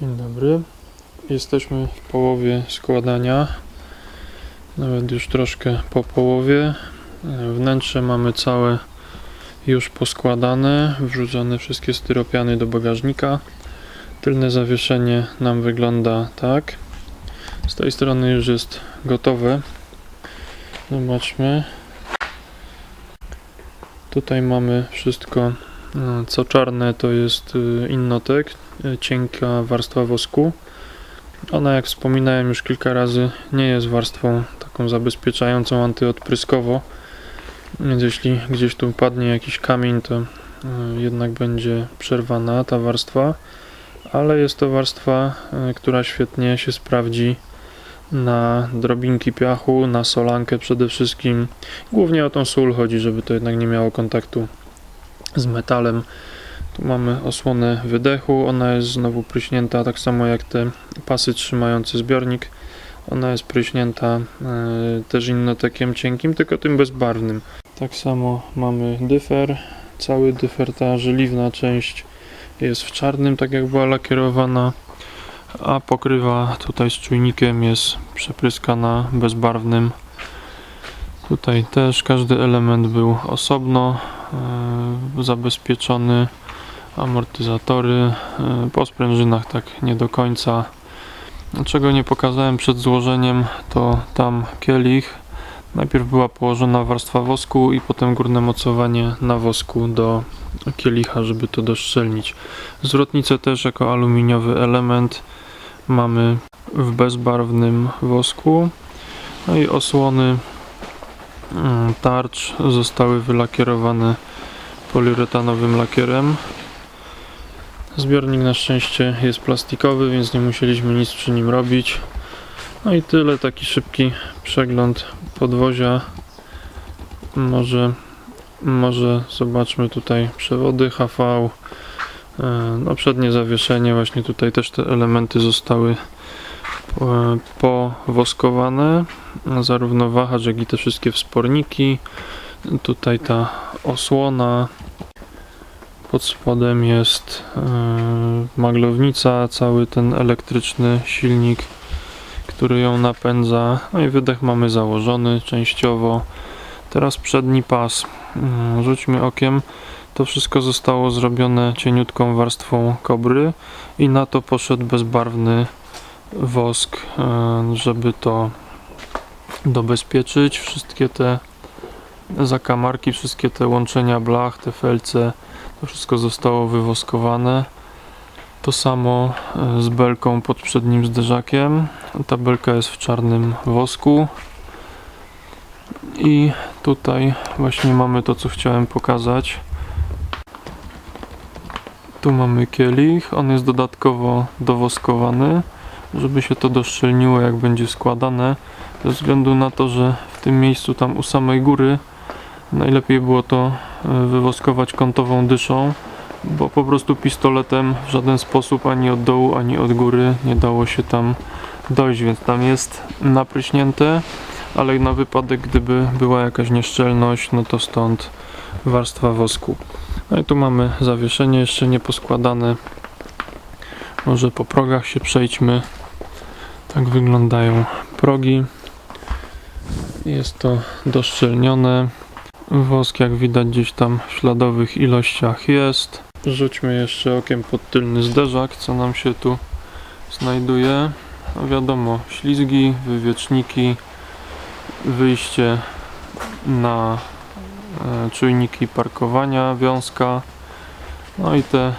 Dzień dobry. Jesteśmy w połowie składania. Nawet już troszkę po połowie. Wnętrze mamy całe już poskładane, wrzucone wszystkie styropiany do bagażnika. Tylne zawieszenie nam wygląda tak. Z tej strony już jest gotowe. Zobaczmy. Tutaj mamy wszystko, co czarne to jest e, Innotek, cienka warstwa wosku. Ona, jak wspominałem już kilka razy, nie jest warstwą taką zabezpieczającą antyodpryskowo, więc jeśli gdzieś tu padnie jakiś kamień, to e, jednak będzie przerwana ta warstwa, ale jest to warstwa, e, która świetnie się sprawdzi na drobinki piachu, na solankę przede wszystkim. Głównie o tą sól chodzi, żeby to jednak nie miało kontaktu z metalem. Tu mamy osłonę wydechu, ona jest znowu pryśnięta, tak samo jak te pasy trzymające zbiornik. Ona jest pryśnięta e, też innotekiem cienkim, tylko tym bezbarwnym. Tak samo mamy dyfer, cały dyfer, ta żeliwna część jest w czarnym, tak jak była lakierowana, a pokrywa tutaj z czujnikiem jest przepryskana bezbarwnym. Tutaj też każdy element był osobno e, zabezpieczony amortyzatory e, po sprężynach tak nie do końca. Czego nie pokazałem przed złożeniem to tam kielich. Najpierw była położona warstwa wosku i potem górne mocowanie na wosku do kielicha żeby to doszczelnić zwrotnicę też jako aluminiowy element mamy w bezbarwnym wosku. No i osłony mm, tarcz zostały wylakierowane poliuretanowym lakierem Zbiornik na szczęście jest plastikowy, więc nie musieliśmy nic przy nim robić. No i tyle, taki szybki przegląd podwozia. Może, może zobaczmy tutaj przewody HV. e, No przednie zawieszenie, właśnie tutaj też te elementy zostały e, powoskowane. Zarówno wahacz, jak i te wszystkie wsporniki. Tutaj ta osłona, pod spodem jest e, maglownica, cały ten elektryczny silnik, który ją napędza. No i wydech mamy założony częściowo. Teraz przedni pas. Mm, Rzućmy okiem. To wszystko zostało zrobione cieniutką warstwą kobry i na to poszedł bezbarwny wosk, e, żeby to dobezpieczyć. Wszystkie te zakamarki, wszystkie te łączenia blach, te felce to wszystko zostało wywoskowane. To samo e, z belką pod przednim zderzakiem. Ta belka jest w czarnym wosku. I tutaj właśnie mamy to, co chciałem pokazać. Tu mamy kielich. On jest dodatkowo dowoskowany, żeby się to doszczelniło, jak będzie składane. Ze względu na to, że w tym miejscu, tam u samej góry, najlepiej było to e, wywoskować kątową dyszą, bo po prostu pistoletem w żaden sposób ani od dołu, ani od góry nie dało się tam dojść, więc tam jest napryśnięte, ale na wypadek gdyby była jakaś nieszczelność, no to stąd warstwa wosku. No i tu mamy zawieszenie jeszcze nie poskładane. Może po progach się przejdźmy. Tak wyglądają progi. Jest to doszczelnione. Wosk, jak widać, gdzieś tam w śladowych ilościach jest. Rzućmy jeszcze okiem pod tylny zderzak, co nam się tu znajduje. No wiadomo, ślizgi, wywieczniki, wyjście na e, czujniki parkowania, wiązka. No i te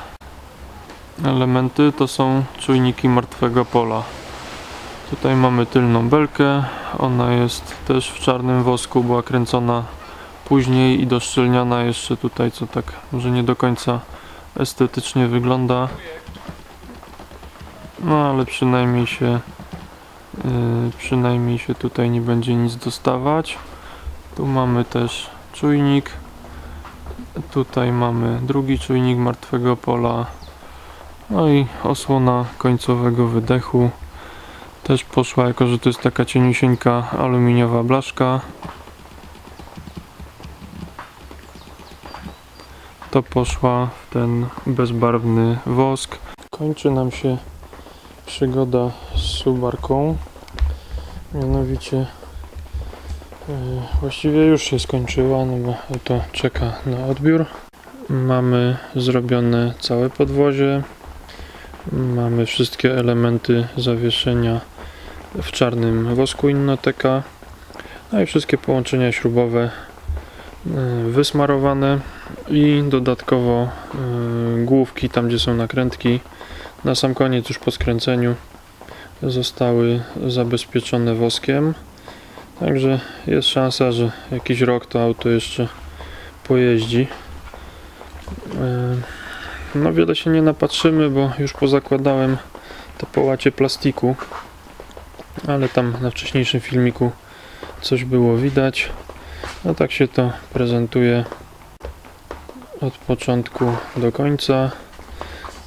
elementy to są czujniki martwego pola. Tutaj mamy tylną belkę. Ona jest też w czarnym wosku, była kręcona później i doszczelniana jeszcze tutaj, co tak może nie do końca estetycznie wygląda. No ale przynajmniej się yy, przynajmniej się tutaj nie będzie nic dostawać. Tu mamy też czujnik. Tutaj mamy drugi czujnik martwego pola. No i osłona końcowego wydechu. Też poszła, jako że to jest taka cieniusieńka aluminiowa blaszka. To poszła w ten bezbarwny wosk. Kończy nam się przygoda z subarką. Mianowicie yy, właściwie już się skończyła, no bo to czeka na odbiór. Mamy zrobione całe podwozie. Mamy wszystkie elementy zawieszenia w czarnym wosku Innoteka. No i wszystkie połączenia śrubowe wysmarowane i dodatkowo yy, główki tam gdzie są nakrętki. Na sam koniec już po skręceniu zostały zabezpieczone woskiem. Także jest szansa, że jakiś rok to auto jeszcze pojeździ. Yy, no wiele się nie napatrzymy, bo już pozakładałem te połacie plastiku ale tam na wcześniejszym filmiku coś było widać no tak się to prezentuje od początku do końca.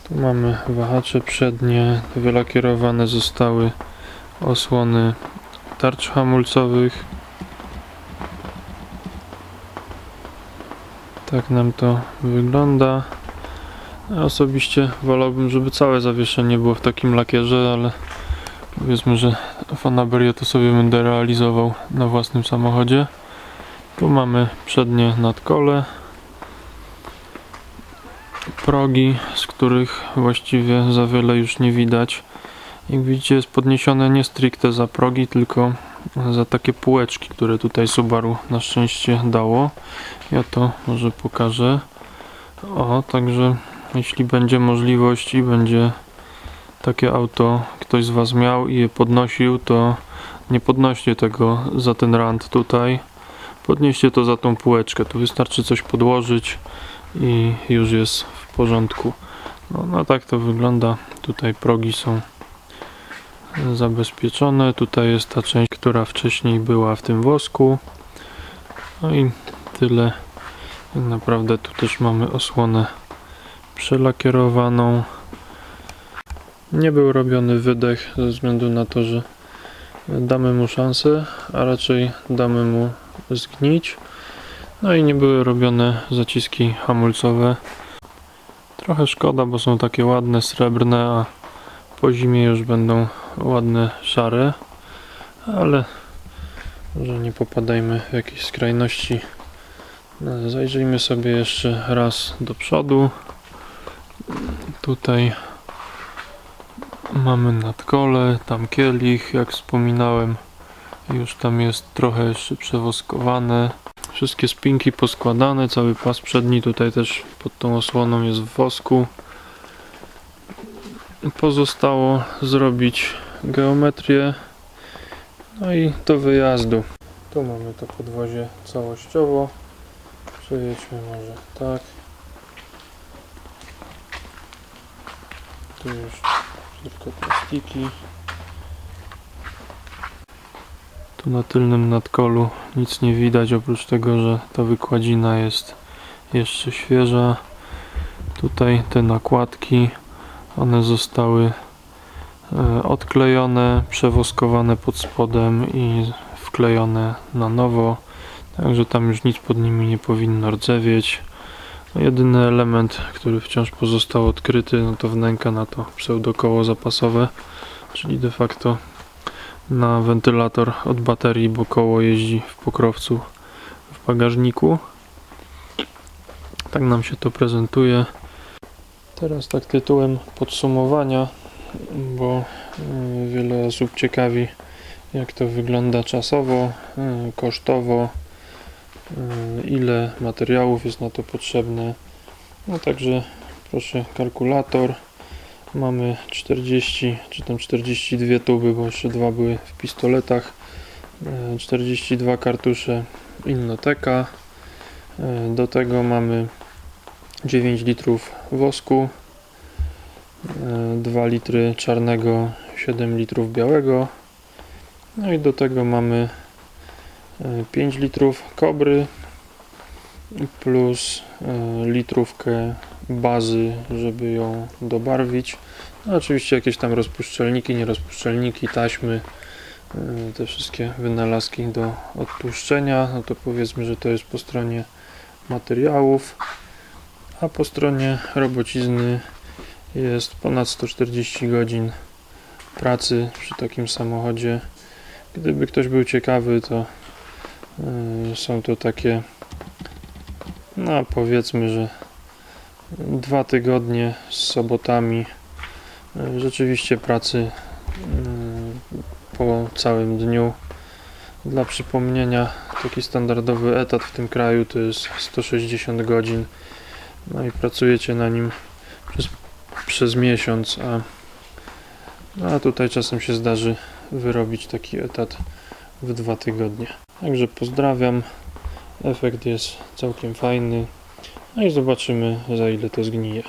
Tu mamy wahacze przednie, wylakierowane zostały osłony tarcz hamulcowych. Tak nam to wygląda. Ja osobiście wolałbym, żeby całe zawieszenie było w takim lakierze, ale powiedzmy, że fanaberia to sobie będę realizował na własnym samochodzie. Tu mamy przednie nadkole, progi, z których właściwie za wiele już nie widać. Jak widzicie jest podniesione nie stricte za progi, tylko za takie półeczki, które tutaj Subaru na szczęście dało. Ja to może pokażę. O, także jeśli będzie możliwość i będzie takie auto ktoś z Was miał i je podnosił, to nie podnoście tego za ten rand tutaj. Podnieście to za tą półeczkę. Tu wystarczy coś podłożyć i już jest w porządku. No, no tak to wygląda. Tutaj progi są zabezpieczone. Tutaj jest ta część, która wcześniej była w tym wosku. No i tyle. Tak naprawdę tu też mamy osłonę przelakierowaną. Nie był robiony wydech ze względu na to, że damy mu szansę, a raczej damy mu zgnić. No i nie były robione zaciski hamulcowe. Trochę szkoda, bo są takie ładne, srebrne, a po zimie już będą ładne, szare. Ale może nie popadajmy w jakieś skrajności. No, Zajrzyjmy sobie jeszcze raz do przodu. Tutaj mamy nadkole, tam kielich, jak wspominałem. Już tam jest trochę jeszcze przewoskowane. Wszystkie spinki poskładane, cały pas przedni tutaj też pod tą osłoną jest w wosku. Pozostało zrobić geometrię, no i do wyjazdu. Tu mamy to podwozie całościowo. Przejedźmy może tak. Tu już tylko plastiki. Tu na tylnym nadkolu nic nie widać oprócz tego, że ta wykładzina jest jeszcze świeża. Tutaj te nakładki, one zostały e, odklejone, przewoskowane pod spodem i wklejone na nowo. Także tam już nic pod nimi nie powinno rdzewieć. Jedyny element, który wciąż pozostał odkryty, no to wnęka na to pseudokoło zapasowe, czyli de facto na wentylator od baterii, bo koło jeździ w pokrowcu w bagażniku. Tak nam się to prezentuje. Teraz tak tytułem podsumowania, bo y, wiele osób ciekawi jak to wygląda czasowo, y, kosztowo, y, ile materiałów jest na to potrzebne. No także proszę kalkulator. Mamy 40 czy tam 42 tuby, bo jeszcze dwa były w pistoletach. E, 42 kartusze Innoteka. E, Do tego mamy 9 litrów wosku, e, 2 litry czarnego, 7 litrów białego. No i do tego mamy e, 5 litrów kobry plus e, litrówkę bazy, żeby ją dobarwić. No, oczywiście jakieś tam rozpuszczalniki, nierozpuszczalniki, taśmy, e, te wszystkie wynalazki do odtłuszczenia. No to powiedzmy, że to jest po stronie materiałów, a po stronie robocizny jest ponad 140 godzin pracy przy takim samochodzie. Gdyby ktoś był ciekawy, to y, są to takie, no powiedzmy, że dwa tygodnie z sobotami y, rzeczywiście pracy y, po całym dniu. Dla przypomnienia, taki standardowy etat w tym kraju to jest 160 godzin. No i pracujecie na nim przez, przez miesiąc, a, a tutaj czasem się zdarzy wyrobić taki etat w dwa tygodnie. Także pozdrawiam. Efekt jest całkiem fajny. No i zobaczymy za ile to zgnije.